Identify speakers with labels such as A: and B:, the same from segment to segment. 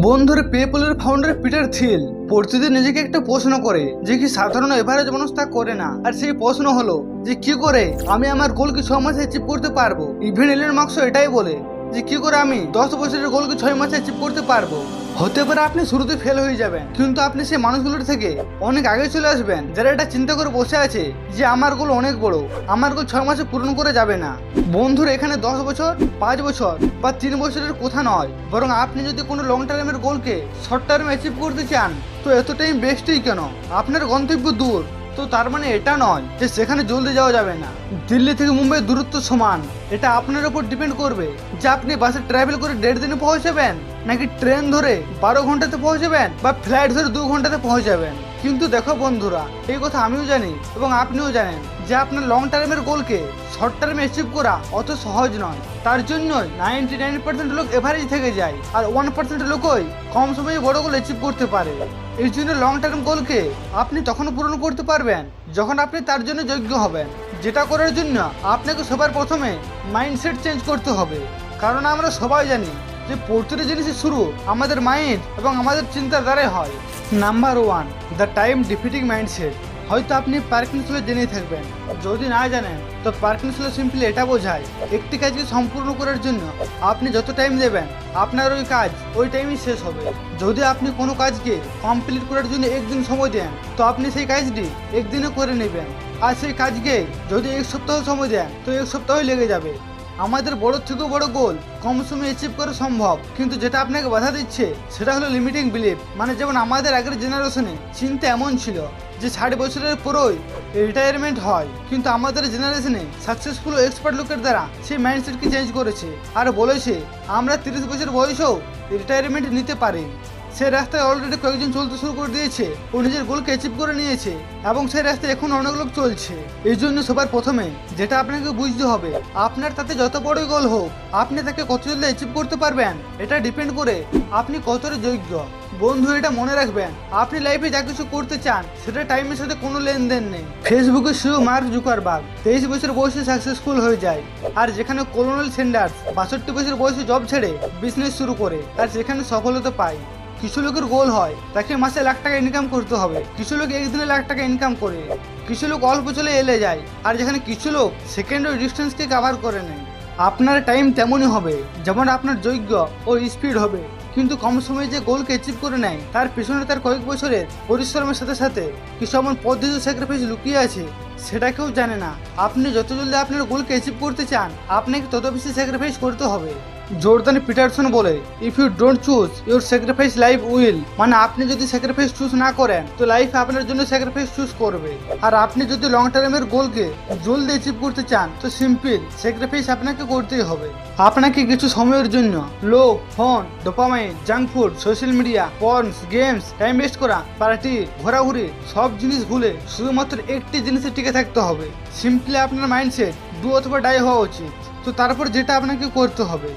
A: বন্ধুর পেপলের founder Peter Thiel. প্রতিদিন নিজেকে একটা প্রশ্ন করে, যে কি সাধারণ এভারেজ মানুষ তা করে না? আর সেই প্রশ্ন হলো, যে কি করে আমি আমার গোলকে ছ মাসে অ্যাচিভ করতে পারব? ইভেন এলেন মাক্স এটাই বলে যে কি করে আমি দশ বছরের গোলকে ছয় মাসে অ্যাচিভ করতে পারব? হতে পারে আপনি শুরুতে ফেল হয়ে যাবেন, কিন্তু আপনি সেই মানুষগুলোর থেকে অনেক আগে চলে আসবেন, যারা এটা চিন্তা করে বসে আছে যে আমার গোল অনেক বড়, আমার গোল ছয় মাসে পূরণ করে যাবে না। বন্ধুর, এখানে দশ বছর, পাঁচ বছর বা তিন বছরের কথা নয়, বরং আপনি যদি কোনো লং টার্মের গোলকে শর্ট টার্মে অ্যাচিভ করতে চান, তো এত টাইম বেস্টই কেন? আপনার গন্তব্য দূর। তো তার মানে এটা নয় যে সেখানে জলদি যাওয়া যাবে না। দিল্লি থেকে মুম্বাই দূরত্ব সমান। এটা আপনার উপর ডিপেন্ড করবে যে আপনি বাসে ট্রাভেল করে দেড় দিনে পৌঁছাবেন। নাকি ট্রেন ধরে বারো ঘন্টাতে পৌঁছাবেন বা ফ্লাইট ধরে দু ঘন্টাতে পৌঁছাবেন? কিন্তু দেখো বন্ধুরা, এই কথা আমিও জানি এবং আপনিও জানেন যে আপনার লং টার্মের গোলকে শর্ট টার্মে অ্যাচিভ করা অত সহজ নয়। তার জন্যই নাইনটি নাইন পার্সেন্ট লোক এভারেজ থেকে যায় আর ওয়ান পার্সেন্ট লোকই কম সময়ে বড় গোল অ্যাচিভ করতে পারে। এর জন্য লং টার্ম গোলকে আপনি তখন পূরণ করতে পারবেন যখন আপনি তার জন্য যোগ্য হবেন। যেটা করার জন্য আপনাকে সবার প্রথমে মাইন্ডসেট চেঞ্জ করতে হবে। কারণ আমরা সবাই জানি যে প্রতিটা জিনিসের শুরু, আমাদের মাইন্ড এবং আমাদের চিন্তার দ্বারাই হয়। Number one the time defeating mindset হয়তো আপনি পার্কিংসলে জেনেই থাকবেন। যদি না জানেন, তো পার্কিংসলে সিম্পলি এটা বোঝায়, একটি কাজকে সম্পূর্ণ করার জন্য আপনি যত টাইম দেবেন, আপনার ওই কাজ ওই টাইমই শেষ হবে। যদি আপনি কোনো কাজকে কমপ্লিট করার জন্য একদিন সময় দেন, তো আপনি সেই কাজটি একদিনে করে নেবেন। আর সেই কাজকে যদি এক সপ্তাহ সময় দেন, তো এক সপ্তাহই লেগে যাবে। আমাদের বড় থেকেও বড় গোল কম সময়ে অ্যাচিভ করা সম্ভব। কিন্তু যেটা আপনাকে বাধা দিচ্ছে, সেটা হলো লিমিটিং বিলিফ মানে যেমন আমাদের আগের জেনারেশনে চিন্তা এমন ছিল যে ষাট বছরের পরই রিটায়ারমেন্ট হয়। কিন্তু আমাদের জেনারেশনে সাকসেসফুল এক্সপার্ট লোকের দ্বারা সেই মাইন্ডসেটকে চেঞ্জ করেছে। আর বলেছে, আমরা তিরিশ বছর বয়সেও রিটায়ারমেন্ট নিতে পারি সে রাস্তায় অলরেডি কয়েকজন চলতে শুরু করে দিয়েছে। ও নিজের গোলকে অ্যাচিভ করে নিয়েছে এবং সেই রাস্তায় এখন অনেক লোক চলছে। এই জন্য সবার প্রথমে যেটা আপনাকে বুঝতে হবে, আপনার তাতে যত বড়ই গোল হোক, আপনি তাকে কত জলদি অ্যাচিভ করতে পারবেন, এটা ডিপেন্ড করে আপনি কতটা যোগ্য। বন্ধু, এটা মনে রাখবেন, আপনি লাইফে যা কিছু করতে চান, সেটা টাইমের সাথে কোনো লেনদেন নেই। ফেসবুকে শিও মার্ক জুকারবার্গ তেইশ বছর বয়সে সাকসেসফুল হয়ে যায়। আর যেখানে কোলোনাল সেন্ডার্স বাষট্টি বছর বয়সে জব ছেড়ে বিজনেস শুরু করে, আর সেখানে সফলতা পায়। কিছু লোকের গোল হয়, তাকে মাসে লাখ টাকা ইনকাম করতে হবে। কিছু লোক একদিনে লাখ টাকা ইনকাম করে। কিছু লোক অল্প চলে এলে যায়। আর যেখানে কিছু লোক সেকেন্ড ওই ডিস্টেন্সকে কাভার করে নেয়। আপনার টাইম তেমনই হবে, যেমন আপনার যোগ্য ও স্পিড হবে। কিন্তু কম সময়ে যে গোলকে অ্যাচিভ করে নেয়, তার পিছনে তার কয়েক বছরের পরিশ্রমের সাথে সাথে কিছু এমন পদ্ধতি স্যাক্রিফাইস লুকিয়ে আছে, সেটা কেউ জানে না। আপনি যত জলদি আপনার গোলকে অ্যাচিভ করতে চান, আপনাকে তত বেশি স্যাক্রিফাইস করতে হবে। জোরদান পিটারসন বলে if you don't choose your sacrifice life will মানে আপনি যদি স্যাক্রিফাইস চুজ না করেন, তো লাইফ আপনার জন্য স্যাক্রিফাইস চুজ করবে। আর আপনি যদি লং টার্মের গোলকে জলদি অ্যাচিভ করতে চান, তো সিম্পল স্যাক্রিফাইস আপনাকে করতেই হবে। আপনাকে কিছু সময়ের জন্য লোক phone dopamine junk food social media porns games time waste করা পার্টি ঘোরাঘুরি, সব জিনিস ভুলে শুধুমাত্র একটি জিনিসে টিকে থাকতে হবে। সিম্পলি আপনার মাইন্ডসেট ডু অথবা ডাই হওয়া উচিত। তো তারপর যেটা আপনাকে করতে হবে।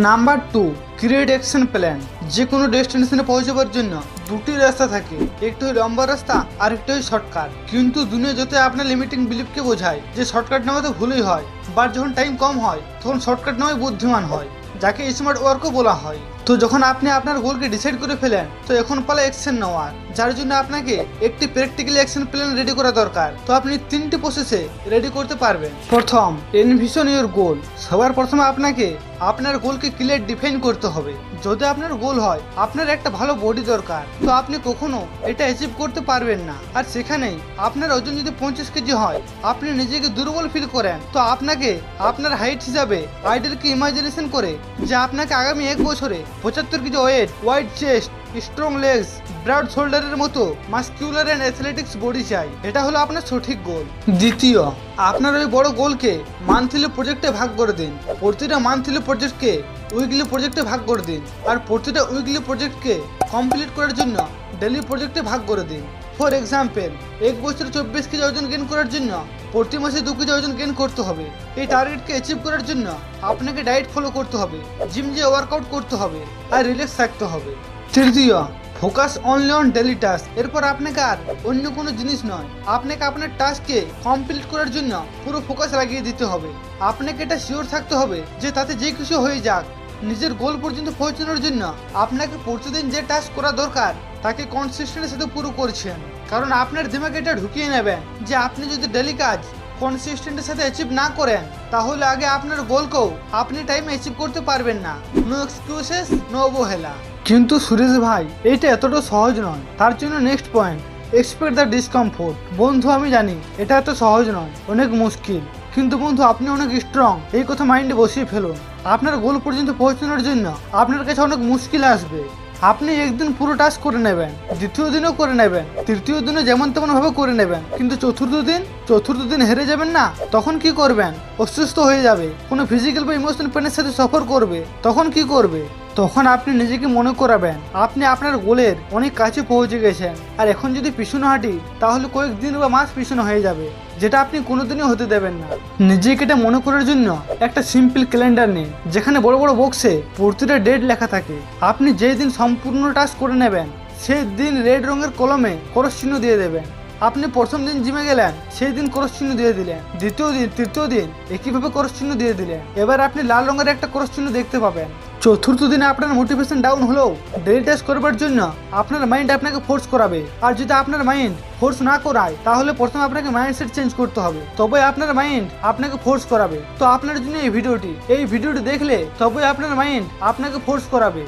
A: Number two create action plan যে কোনো ডেস্টিনেশনে পৌঁছাবার জন্য দুটি রাস্তা থাকে, একটি লম্বা রাস্তা আর একটি শর্টকাট কিন্তু দুনিয়া যত আপনার লিমিটিং বিলিফকে বোঝায় যে শর্টকাট নেওয়া তো ভুলই হয়, বা যখন টাইম কম হয়, তখন শর্টকাট নেওয়াই বুদ্ধিমান হয়, যাকে স্মার্ট ওয়ার্কও বলা হয়। তো যখন আপনি আপনার গোলকে ডিসাইড করে ফেলেন, তো এখন পালা অ্যাকশন নেওয়ার যার জন্য আপনাকে একটি প্র্যাকটিক্যালি অ্যাকশন প্ল্যান রেডি করা দরকার। তো আপনি তিনটি প্রসেসে রেডি করতে পারবেন। প্রথম এনভিশন ইউর গোল সবার প্রথমে আপনাকে আপনার গোলকে ক্লিয়ার ডিফাইন করতে হবে। যদি আপনার গোল হয়, আপনার একটা ভালো বডি দরকার। তো আপনি কখনো এটা অ্যাচিভ করতে পারবেন না। আর সেখানেই আপনার ওজন যদি পঞ্চাশ কেজি হয়, আপনি নিজেকে দুর্বল ফিল করেন। তো আপনাকে আপনার হাইট হিসাবে আইডলকে ইমাজিনেশন করে যে আপনাকে আগামী এক বছরে পঁচাত্তর KG weight wide chest strong legs broad শোল্ডারের মতো মাস্কিউলার অ্যান্ড অ্যাথলেটিক্স বডি চাই। এটা হলো আপনার সঠিক গোল দ্বিতীয়, আপনার ওই বড় গোলকে মান্থলি প্রজেক্টে ভাগ করে দিন। প্রতিটা মান্থলি প্রজেক্টকে উইকলি প্রজেক্টে ভাগ করে দিন। আর প্রতিটা উইকলি প্রজেক্টকে কমপ্লিট করার জন্য ডেলি প্রজেক্টে ভাগ করে দিন। ফর এক্সাম্পল এক বছরে চব্বিশ কেজি ওজন গেন করার জন্য প্রতি মাসে দু কেজি ওজন গেন করতে হবে। এই টার্গেটকে অ্যাচিভ করার জন্য আপনাকে ডায়েট ফলো করতে হবে জিম যে ওয়ার্কআউট করতে হবে আর রিল্যাক্স থাকতে হবে। তৃতীয় focus only on daily task এরপর আপনাকে আর অন্য কোনো জিনিস নয়, আপনাকে আপনার টাস্ককে কমপ্লিট করার জন্য পুরো ফোকাস লাগিয়ে দিতে হবে। আপনাকে এটা শিওর থাকতে হবে যে তাতে যে কিছু হয়ে যাক, নিজের গোল পর্যন্ত পৌঁছানোর জন্য আপনাকে প্রতিদিন যে টাস্ক করা দরকার তাকে কনসিস্টেন্টের সাথে পুরো করছেন। কারণ আপনার দিমাগে এটা ঢুকিয়ে নেবেন যে আপনি যদি ডেলি কাজ কনসিস্টেন্টের সাথে অ্যাচিভ না করেন, তাহলে আগে আপনার গোলকেও আপনি টাইমে অ্যাচিভ করতে পারবেন না। নো এক্সকিউসেস নো অবহেলা। কিন্তু সুরেশ ভাই এইটা এতটা সহজ নয়। তার জন্য next point expect the discomfort বন্ধু, আমি জানি, এটা এত সহজ নয়, অনেক মুশকিল। কিন্তু বন্ধু, আপনি অনেক স্ট্রং এই কথা মাইন্ডে বসিয়ে ফেলুন। আপনার গোল পর্যন্ত পৌঁছানোর জন্য আপনার কাছে অনেক মুশকিল আসবে। আপনি একদিন পুরো টাস্ক করে নেবেন, দ্বিতীয় দিনও করে নেবেন, তৃতীয় দিনও যেমন তেমন ভাবে করে নেবেন, কিন্তু চতুর্থ দিন চতুর্থ দিন হেরে যাবেন না, তখন কি করবেন? অসুস্থ হয়ে যাবে, কোনো ফিজিক্যাল বা ইমোশনাল পেনের সাথে সফর করবে, তখন কি করবে? তখন আপনি নিজেকে মনে করাবেন, আপনি আপনার গোলের অনেক কাছে পৌঁছে গেছেন, আর এখন যদি পিছনে হাঁটি, তাহলে কয়েকদিন বা মাস পিছনে হয়ে যাবে। যেটা আপনি কোনোদিনই হতে দেবেন না। নিজেকে এটা মনে করার জন্য একটা সিম্পল ক্যালেন্ডার নিন, যেখানে বড় বড় বক্সে প্রতিটা ডেট লেখা থাকে। আপনি যেই দিন সম্পূর্ণ টাস্ক করে নেবেন, সেই দিন রেড রঙের কলমে ক্রস চিহ্ন দিয়ে দেবেন। আপনি প্রথম দিন জিমে গেলেন, সেই দিন করস চিহ্ন দিয়ে দিলেন। দ্বিতীয় দিন, তৃতীয় দিন একইভাবে করস চিহ্ন দিয়ে দিলেন। এবার আপনি লাল রঙের একটা করস চিহ্ন দেখতে পাবেন। চতুর্থ দিনে আপনার মোটিভেশন ডাউন হলেও ডেলি টেস্ট করবার জন্য আপনার মাইন্ড আপনাকে ফোর্স করাবে। আর যদি আপনার মাইন্ড ফোর্স না করায়, তাহলে প্রথমে আপনাকে মাইন্ডসেট চেঞ্জ করতে হবে। তবে আপনার মাইন্ড আপনাকে ফোর্স করাবে। তো আপনার জন্য এই ভিডিওটি। এই ভিডিওটি দেখলে তবে আপনার মাইন্ড আপনাকে ফোর্স করাবে।